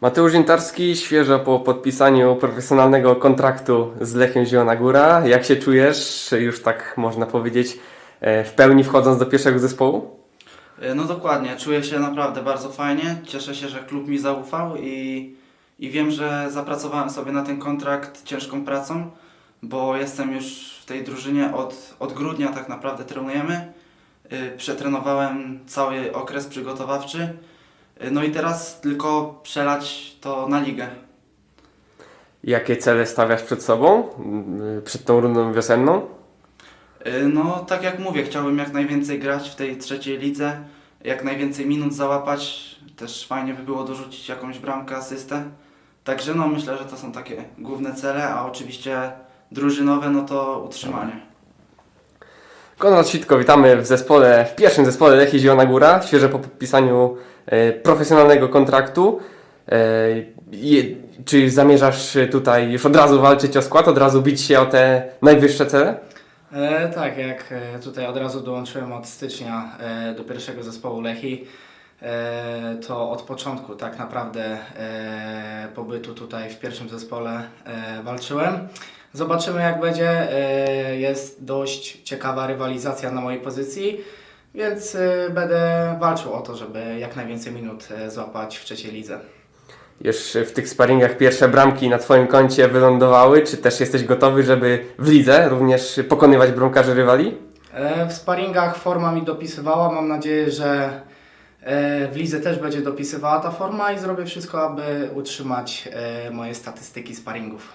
Mateusz Ziętarski, świeżo po podpisaniu profesjonalnego kontraktu z Lechem Zielona Góra. Jak się czujesz, już tak można powiedzieć, e, w pełni wchodząc do pierwszego zespołu? E, No dokładnie, czuję się naprawdę bardzo fajnie. Cieszę się, że klub mi zaufał i, i wiem, że zapracowałem sobie na ten kontrakt ciężką pracą, bo jestem już w tej drużynie od, od grudnia tak naprawdę trenujemy. Y, Przetrenowałem cały okres przygotowawczy. Y, No i teraz tylko przelać to na ligę. Jakie cele stawiasz przed sobą, mm, przed tą rundą wiosenną? Y, No, tak jak mówię, chciałbym jak najwięcej grać w tej trzeciej lidze, jak najwięcej minut załapać. Też fajnie by było dorzucić jakąś bramkę, asystę. Także no, myślę, że to są takie główne cele, a oczywiście drużynowe, no to utrzymanie. Konrad Sitko, witamy w zespole, w pierwszym zespole Lechii Zielona Góra, świeżo po podpisaniu e, profesjonalnego kontraktu. E, je, czy zamierzasz tutaj już od razu walczyć o skład, od razu bić się o te najwyższe cele? E, tak, jak e, tutaj od razu dołączyłem od stycznia e, do pierwszego zespołu Lechi, e, to od początku tak naprawdę e, pobytu tutaj w pierwszym zespole e, walczyłem. Zobaczymy jak będzie. E, jest dość ciekawa rywalizacja na mojej pozycji, więc e, będę walczył o to, żeby jak najwięcej minut e, złapać w trzeciej lidze. Już w tych sparingach pierwsze bramki na Twoim koncie wylądowały, czy też jesteś gotowy, żeby w lidze również pokonywać bramkarzy rywali? W sparingach forma mi dopisywała. Mam nadzieję, że w lidze też będzie dopisywała ta forma i zrobię wszystko, aby utrzymać moje statystyki sparingów.